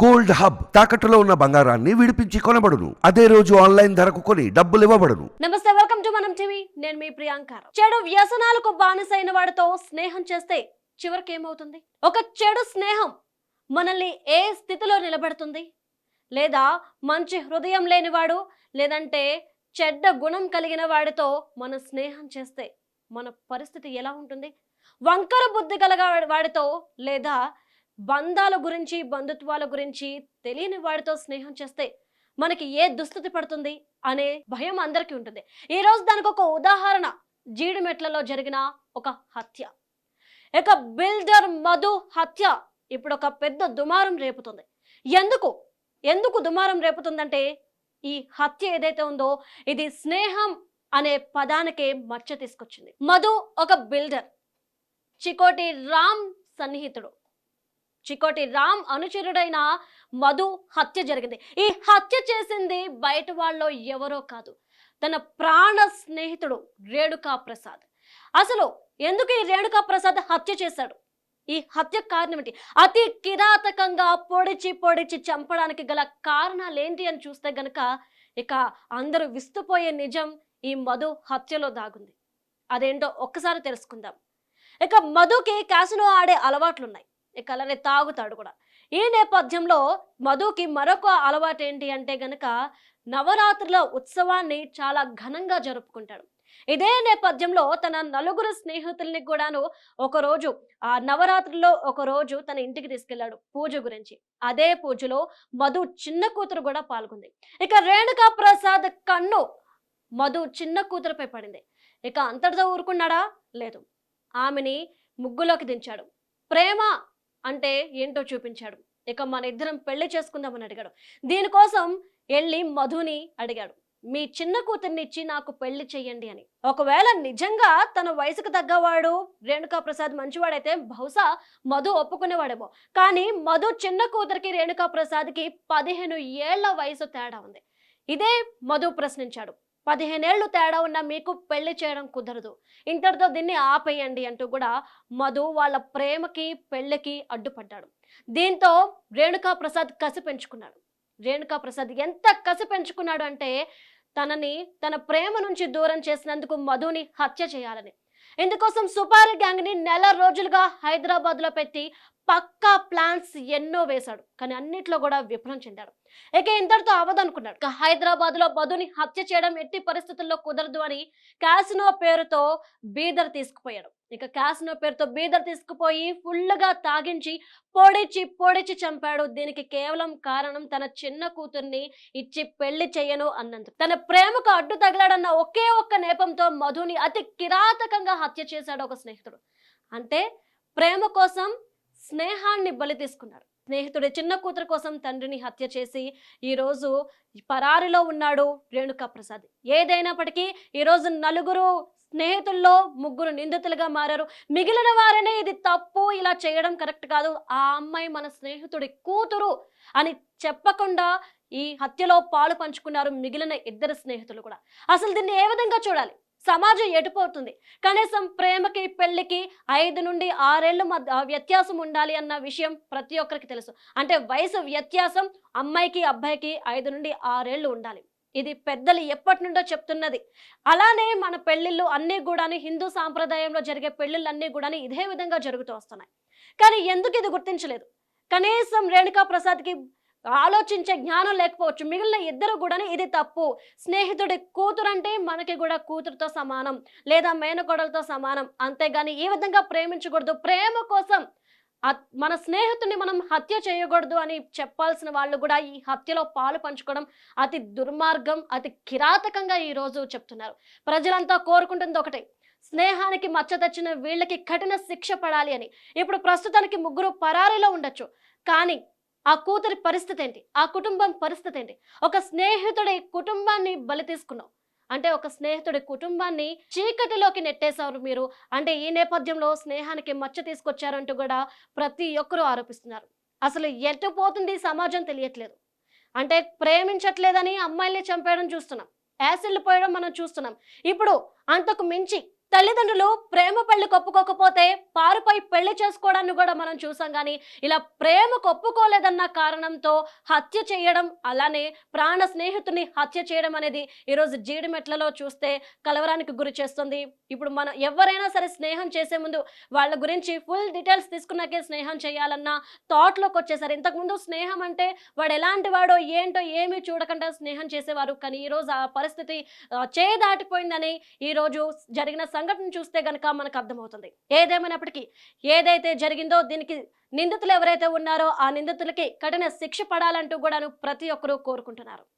Gold hub తాకట్టులో ఉన్న బంగారాన్ని విడిపించి కొనబడును. అదే రోజు ఆన్లైన్ ధరకు కొని డబ్బులు ఇవ్వబడును. నమస్తే వెల్కమ్ టు మనం టీవీ. నేను మీ ప్రియాంక. చెడు వ్యసనాలకు బానిసైన వాడితో స్నేహం చేస్తే చివరికి ఏమవుతుంది ఒక చెడు స్నేహం మనల్ని ఏ స్థితిలో నిలబెడుతుంది? లేదా మంచి హృదయం లేనివాడు లేదంటే చెడ్డ గుణం కలిగిన వాడితో మన స్నేహం చేస్తే మన పరిస్థితి ఎలా ఉంటుంది? వంకర బుద్ధి కలగా వాడితో లేదా బంధాల గురించి బంధుత్వాల గురించి తెలియని వాడితో స్నేహం చేస్తే మనకి ఏ దుస్థితి పడుతుంది అనే భయం అందరికీ ఉంటుంది. ఈరోజు దానికి ఒక ఉదాహరణ. జీడిమెట్లలో జరిగిన ఒక హత్య. ఇక బిల్డర్ మధు హత్య ఇప్పుడు ఒక పెద్ద దుమారం రేపుతుంది. ఎందుకు? ఎందుకు దుమారం రేపుతుందంటే ఈ హత్య ఏదైతే ఉందో ఇది స్నేహం అనే పదానికే మచ్చ తీసుకొచ్చింది. మధు ఒక బిల్డర్. చికోటి రామ్ సన్నిహితుడు. చికోటి రామ్ అనుచరుడైన మధు హత్య జరిగింది. ఈ హత్య చేసింది బయట వాళ్ళు ఎవరో కాదు. తన ప్రాణ స్నేహితుడు రేణుకా ప్రసాద్. అసలు ఎందుకు ఈ రేణుకా ప్రసాద్ హత్య చేశాడు? ఈ హత్య కారణం ఏంటి? అతి కిరాతకంగా పొడిచి పొడిచి చంపడానికి గల కారణాలు ఏంటి అని చూస్తే గనక ఇక అందరూ విస్తుపోయే నిజం ఈ మధు హత్యలో దాగుంది. అదేంటో ఒక్కసారి తెలుసుకుందాం. ఇక మధుకి క్యాసినో ఆడే అలవాట్లున్నాయి. ఇక అలానే తాగుతాడు కూడా. ఈ నేపథ్యంలో మధుకి మరొక అలవాటు ఏంటి అంటే గనక నవరాత్రుల ఉత్సవాన్ని చాలా ఘనంగా జరుపుకుంటాడు. ఇదే నేపథ్యంలో తన నలుగురు స్నేహితుల్ని కూడాను ఒకరోజు ఆ నవరాత్రుల్లో ఒక రోజు తన ఇంటికి తీసుకెళ్ళాడు పూజ గురించి. అదే పూజలో మధు చిన్న కూతురు కూడా పాల్గొంది. ఇక రేణుకా ప్రసాద్ కన్ను మధు చిన్న కూతురుపై పడింది. ఇక అంతటితో ఊరుకున్నాడా? లేదు. ఆమెని ముగ్గులోకి దించాడు. ప్రేమ అంటే ఏంటో చూపించాడు. ఇక మన ఇద్దరం పెళ్ళి చేసుకుందామని అడిగాడు. దీనికోసం వెళ్ళి మధుని అడిగాడు. మీ చిన్న కూతుర్నిచ్చి నాకు పెళ్ళి చెయ్యండి అని. ఒకవేళ నిజంగా తన వయసుకు తగ్గవాడు రేణుకా ప్రసాద్ మంచివాడైతే బహుశా మధు ఒప్పుకునేవాడేమో. కానీ మధు చిన్న కూతురికి రేణుకా ప్రసాద్కి పదిహేను ఏళ్ళ వయసు తేడా ఉంది. ఇదే మధు ప్రశ్నించాడు. పదిహేనేళ్ళు తేడా ఉన్న మీకు పెళ్ళి చేయడం కుదరదు. ఇంతటితో దీన్ని ఆపేయండి అంటూ కూడా మధు వాళ్ళ ప్రేమకి పెళ్ళికి అడ్డుపడ్డాడు. దీంతో రేణుకా ప్రసాద్ కసి పెంచుకున్నాడు. రేణుకా ప్రసాద్ ఎంత కసి పెంచుకున్నాడు అంటే తనని తన ప్రేమ నుంచి దూరం చేసినందుకు మధుని హత్య చేయాలని. ఇందుకోసం సుపారి గ్యాంగ్ని నెల రోజులుగా హైదరాబాద్లో పెట్టి పక్కా ప్లాన్స్ ఎన్నో వేశాడు. కానీ అన్నిట్లో కూడా విఫలం చెందాడు. ఇక ఇంతటితో అవదనుకున్నాడు ఇక హైదరాబాద్లో మధుని హత్య చేయడం ఎట్టి పరిస్థితుల్లో కుదరదు అని క్యాసినో పేరుతో బీదర్ తీసుకుపోయాడు. ఇక క్యాసినో పేరుతో బీదర్ తీసుకుపోయి ఫుల్గా తాగించి పొడిచి పొడిచి చంపాడు. దీనికి కేవలం కారణం తన చిన్న కూతుర్ని ఇచ్చి పెళ్ళి చేయను అన్నందుకు. తన ప్రేమకు అడ్డు తగిలాడన్న ఒకే ఒక్క నేపంతో మధుని అతి కిరాతకంగా హత్య చేశాడు ఒక స్నేహితుడు. అంటే ప్రేమ కోసం స్నేహాన్ని బలి తీసుకున్నాడు స్నేహితుడి చిన్న కూతురు కోసం తండ్రిని హత్య చేసి ఈరోజు పరారిలో ఉన్నాడు రేణుకా ప్రసాద్. ఏదైనప్పటికీ ఈరోజు నలుగురు స్నేహితుల్లో ముగ్గురు నిందితులుగా మారారు. మిగిలిన వారనే ఇది తప్పు ఇలా చేయడం కరెక్ట్ కాదు. ఆ అమ్మాయి మన స్నేహితుడి కూతురు అని చెప్పకుండా ఈ హత్యలో పాలు పంచుకున్నారు మిగిలిన ఇద్దరు స్నేహితులు కూడా. అసలు దీన్ని ఏ విధంగా చూడాలి? సమాజం ఎటుపోతుంది? కనీసం ప్రేమకి పెళ్ళికి ఐదు నుండి ఆరేళ్ళు మధ్య వ్యత్యాసం ఉండాలి అన్న విషయం ప్రతి ఒక్కరికి తెలుసు. అంటే వయసు వ్యత్యాసం అమ్మాయికి అబ్బాయికి ఐదు నుండి ఆరేళ్ళు ఉండాలి. ఇది పెద్దలు ఎప్పటి నుండో చెప్తున్నది. అలానే మన పెళ్ళిళ్ళు అన్నీ కూడాని హిందూ సాంప్రదాయంలో జరిగే పెళ్ళిళ్ళు అన్నీ కూడా ఇదే విధంగా జరుగుతూ వస్తున్నాయి. కానీ ఎందుకు ఇది గుర్తించలేదు? కనీసం రేణుకా ప్రసాద్కి ఆలోచించే జ్ఞానం లేకపోవచ్చు. మిగిలిన ఇద్దరు కూడా ఇది తప్పు. స్నేహితుడి కూతురు అంటే మనకి కూడా కూతురుతో సమానం లేదా మేనకోడలతో సమానం. అంతేగాని ఈ విధంగా ప్రేమించకూడదు. ప్రేమ కోసం అత్- మన స్నేహితుడిని మనం హత్య చేయకూడదు అని చెప్పాల్సిన వాళ్ళు కూడా ఈ హత్యలో పాలు పంచుకోవడం అతి దుర్మార్గం అతి కిరాతకంగా ఈ రోజు చెప్తున్నారు. ప్రజలంతా కోరుకుంటుంది ఒకటే. స్నేహానికి మచ్చ తెచ్చిన వీళ్ళకి కఠిన శిక్ష పడాలి అని. ఇప్పుడు ప్రస్తుతానికి ముగ్గురు పరారీలో ఉండొచ్చు. కానీ ఆ కూతురి పరిస్థితి ఏంటి ఆ కుటుంబం పరిస్థితి ఏంటి ఒక స్నేహితుడి కుటుంబాన్ని బలి తీసుకున్నావు. అంటే ఒక స్నేహితుడి కుటుంబాన్ని చీకటిలోకి నెట్టేశారు మీరు. అంటే ఈ నేపథ్యంలో స్నేహానికి మచ్చ తీసుకొచ్చారంటూ కూడా ప్రతి ఒక్కరూ ఆరోపిస్తున్నారు. అసలు ఎటు పోతుంది సమాజం తెలియట్లేదు. అంటే ప్రేమించట్లేదని అమ్మాయిల్ని చంపేయడం చూస్తున్నాం. యాసిడ్లు పోయడం మనం చూస్తున్నాం. ఇప్పుడు అంతకు మించి తల్లిదండ్రులు ప్రేమ పెళ్ళి కొప్పుకోకపోతే పారుపై పెళ్ళి చేసుకోవడాన్ని కూడా మనం చూసాం కానీ ఇలా ప్రేమ కొప్పుకోలేదన్న కారణంతో హత్య చేయడం అలానే ప్రాణ స్నేహితుని హత్య చేయడం అనేది ఈరోజు జీడిమెట్లలో చూస్తే కలవరానికి గురి చేస్తుంది. ఇప్పుడు మనం ఎవరైనా సరే స్నేహం చేసే ముందు వాళ్ళ గురించి ఫుల్ డీటెయిల్స్ తీసుకున్నాకే స్నేహం చేయాలన్న థాట్లోకి వచ్చేసారు. ఇంతకుముందు స్నేహం అంటే వాడు ఎలాంటి వాడో ఏంటో ఏమీ చూడకుండా స్నేహం చేసేవారు. కానీ ఈరోజు ఆ పరిస్థితి చేదాటిపోయిందని ఈరోజు జరిగిన సంఘటన చూస్తే గనక మనకు అర్థమవుతుంది. ఏదేమైనప్పటికీ ఏదైతే జరిగిందో దీనికి నిందితులు ఎవరైతే ఉన్నారో ఆ నిందితులకి కఠిన శిక్ష పడాలంటూ కూడాను ప్రతి ఒక్కరూ కోరుకుంటున్నారు.